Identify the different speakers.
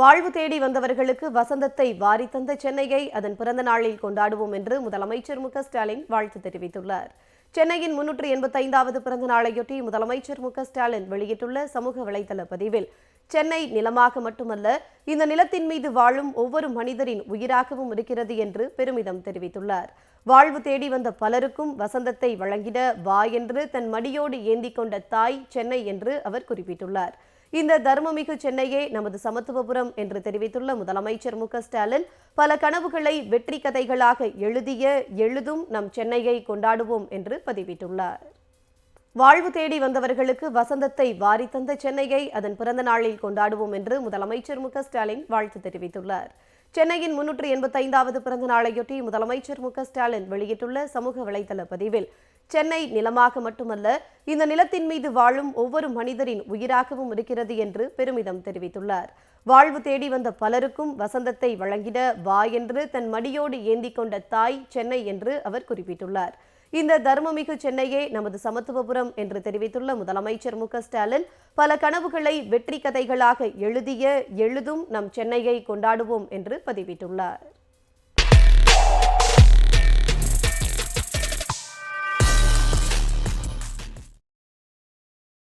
Speaker 1: வாழ்வு தேடி வந்தவர்களுக்கு வசந்தத்தை வாரி தந்த சென்னையை அதன் பிறந்த நாளில் கொண்டாடுவோம் என்று முதலமைச்சர் மு ஸ்டாலின் வாழ்த்து தெரிவித்துள்ளார். சென்னையின் முன்னூற்று எண்பத்தைந்தாவது பிறந்த நாளையொட்டி முதலமைச்சர் மு ஸ்டாலின் வெளியிட்டுள்ள சமூக வலைதள பதிவில் சென்னை நிலமாக மட்டுமல்ல இந்த நிலத்தின் மீது வாழும் ஒவ்வொரு மனிதரின் உயிராகவும் இருக்கிறது என்று பெருமிதம் தெரிவித்துள்ளார். வாழ்வு தேடி வந்த பலருக்கும் வசந்தத்தை வழங்கிட வா என்று தன் மடியோடு ஏந்தி கொண்ட தாய் சென்னை என்று அவர் குறிப்பிட்டுள்ளார். இந்த தர்மமிகு சென்னையே நமது சமத்துவபுரம் என்று தெரிவித்துள்ள முதலமைச்சர் மு ஸ்டாலின் பல கனவுகளை வெற்றி கதைகளாக எழுதிய எழுதும் நம் சென்னையை கொண்டாடுவோம் என்று பதிவிட்டுள்ளார். வாழ்வு தேடி வந்தவர்களுக்கு வசந்தத்தை வாரி தந்த சென்னையை அதன் பிறந்த நாளில் கொண்டாடுவோம் என்று முதலமைச்சர் மு. ஸ்டாலின் வாழ்த்து தெரிவித்துள்ளார். சென்னையின் முன்னூற்று எண்பத்தைந்தாவது பிறந்த நாளையொட்டி முதலமைச்சர் மு. ஸ்டாலின் வெளியிட்டுள்ள சமூக வலைதள பதிவில் சென்னை நிலமாக மட்டுமல்ல இந்த நிலத்தின் மீது வாழும் ஒவ்வொரு மனிதரின் உயிராகவும் இருக்கிறது என்று பெருமிதம் தெரிவித்துள்ளார். வாழ்வு தேடி வந்த பலருக்கும் வசந்தத்தை வழங்கிட வா என்று தன் மடியோடு ஏந்தி கொண்ட தாய் சென்னை என்று அவர் குறிப்பிட்டுள்ளார். இந்த தர்மமிகு சென்னையே நமது சமத்துவபுரம் என்று தெரிவித்துள்ள முதலமைச்சர் மு ஸ்டாலின் பல கனவுகளை வெற்றி கதைகளாக எழுதிய எழுதும் நம் சென்னையை கொண்டாடுவோம் என்று பதிவிட்டுள்ளார்.